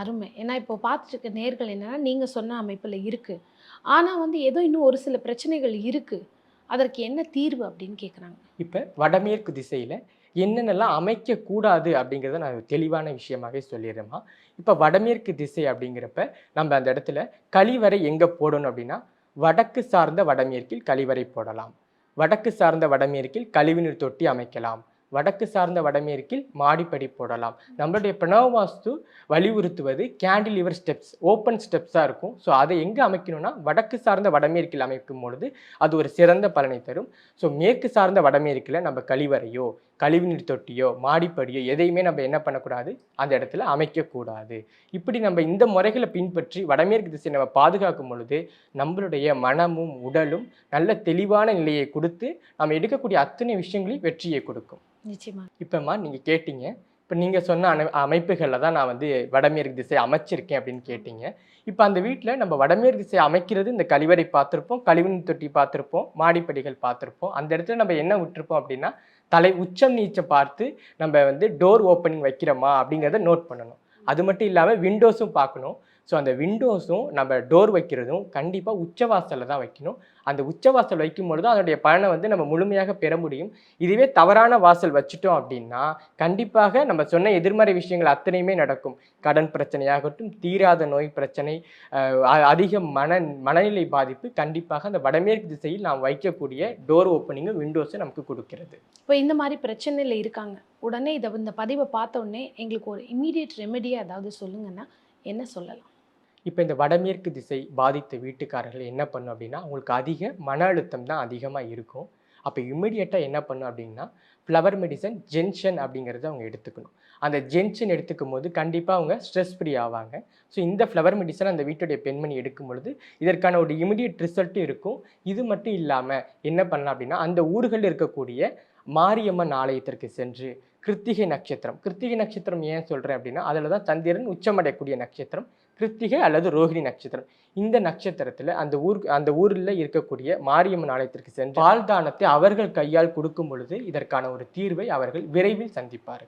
அருமை. ஏன்னா இப்போ பார்த்துட்டு இருக்க நேர்கள் என்னென்னா நீங்கள் சொன்ன அமைப்பில் இருக்குது ஆனால் வந்து ஏதோ இன்னும் ஒரு சில பிரச்சனைகள் இருக்குது அதற்கு என்ன தீர்வு அப்படின்னு கேட்குறாங்க இப்போ வடமேற்கு திசையில் என்னென்னலாம் அமைக்கக்கூடாது அப்படிங்கிறத நான் தெளிவான விஷயமாகவே சொல்லிடுறேம்மா. இப்போ வடமேற்கு திசை அப்படிங்கிறப்ப நம்ம அந்த இடத்துல கழிவறை எங்கே போடணும் அப்படின்னா வடக்கு சார்ந்த வடமேற்கில் கழிவறை போடலாம். வடக்கு சார்ந்த வடமேற்கில் கழிவுநீர் தொட்டி அமைக்கலாம். வடக்கு சார்ந்த வடமேற்கில் மாடிப்படி போடலாம். நம்மளுடைய பிரணவ வாஸ்து வலியுறுத்துவது கேண்டிலிவர் ஸ்டெப்ஸ் ஓப்பன் ஸ்டெப்ஸாக இருக்கும். ஸோ அதை எங்கே அமைக்கணும்னா வடக்கு சார்ந்த வடமேற்கில் அமைக்கும் பொழுது அது ஒரு சிறந்த பலனை தரும். ஸோ மேற்கு சார்ந்த வடமேற்கில் நம்ம கழிவறையோ கழிவுநீர் தொட்டியோ மாடிப்படியோ எதையுமே நம்ம என்ன பண்ணக்கூடாது? அந்த இடத்துல அமைக்கக்கூடாது. இப்படி நம்ம இந்த முறைகளை பின்பற்றி வடமேற்கு திசை நம்ம பாதுகாக்கும் பொழுது நம்மளுடைய மனமும் உடலும் நல்ல தெளிவான நிலையை கொடுத்து நம்ம எடுக்கக்கூடிய அத்தனை விஷயங்களையும் வெற்றியை கொடுக்கும். நிச்சயமா. இப்போம்மா நீங்கள் கேட்டீங்க. இப்போ நீங்கள் சொன்ன அனை அமைப்புகளில் தான் நான் வந்து வடமேற்கு திசை அமைச்சிருக்கேன் அப்படின்னு கேட்டீங்க. இப்போ அந்த வீட்டில் நம்ம வடமேற்கு திசை அமைக்கிறது இந்த கழிவறை பார்த்துருப்போம் கழிவுநீர் தொட்டி பார்த்துருப்போம் மாடிப்படிகள் பார்த்துருப்போம். அந்த இடத்துல நம்ம என்ன விட்டுருப்போம் அப்படின்னா தலை உச்சம் நீச்சம் பார்த்து நம்ம வந்து டோர் ஓப்பனிங் வைக்கிறோமா அப்படிங்கிறத நோட் பண்ணணும். அது மட்டும் இல்லாமல் விண்டோஸும் பார்க்கணும். ஸோ அந்த விண்டோஸும் நம்ம டோர் வைக்கிறதும் கண்டிப்பாக உச்சவாசலில் தான் வைக்கணும். அந்த உச்சவாசல் வைக்கும்பொழுது அதனுடைய பலனை வந்து நம்ம முழுமையாக பெற முடியும். இதுவே தவறான வாசல் வச்சுட்டோம் அப்படின்னா கண்டிப்பாக நம்ம சொன்ன எதிர்மறை விஷயங்கள் அத்தனையுமே நடக்கும். கடன் பிரச்சனையாகட்டும் தீராத நோய் பிரச்சனை அ- அதிக மன மனநிலை பாதிப்பு கண்டிப்பாக அந்த வடமேற்கு திசையில் நாம் வைக்கக்கூடிய டோர் ஓப்பனிங்கும் விண்டோஸை நமக்கு கொடுக்கிறது. இப்போ இந்த மாதிரி பிரச்சனையில் இருக்காங்க. உடனே இதை இந்த பதிவை பார்த்த உடனே எங்களுக்கு ஒரு இம்மீடியட் ரெமெடியாக ஏதாவது சொல்லுங்கன்னா என்ன சொல்லலாம்? இப்போ இந்த வடமேற்கு திசை பாதித்த வீட்டுக்காரர்கள் என்ன பண்ணும் அப்படின்னா அவங்களுக்கு அதிக மன அழுத்தம் தான் அதிகமாக இருக்கும். அப்போ இம்மிடியட்டாக என்ன பண்ணும் அப்படின்னா ஃப்ளவர் மெடிசன் ஜென்ஷன் அப்படிங்கிறத அவங்க எடுத்துக்கணும். அந்த ஜென்ஷன் எடுத்துக்கும் போது கண்டிப்பாக அவங்க ஸ்ட்ரெஸ் ஃப்ரீ ஆவாங்க. ஸோ இந்த ஃப்ளவர் மெடிசன் அந்த வீட்டுடைய பெண்மணி எடுக்கும் பொழுது இதற்கான ஒரு இமிடியட் ரிசல்ட்டும் இருக்கும். இது மட்டும் இல்லாமல் என்ன பண்ணலாம் அப்படின்னா அந்த ஊர்களில் இருக்கக்கூடிய மாரியம்மன் ஆலயத்திற்கு சென்று கிருத்திகை நட்சத்திரம். கிருத்திகை நட்சத்திரம் ஏன் சொல்கிறேன் அப்படின்னா அதில் தான் சந்திரன் உச்சமடையக்கூடிய நட்சத்திரம். கிருத்திகை அல்லது ரோஹிணி நட்சத்திரம். இந்த நட்சத்திரத்தில் அந்த ஊர் அந்த ஊரில் இருக்கக்கூடிய மாரியம்மன் ஆலயத்திற்கு சென்று பால் தானத்தை அவர்கள் கையால் கொடுக்கும் பொழுது இதற்கான ஒரு தீர்வை அவர்கள் விரைவில் சந்திப்பார்கள்.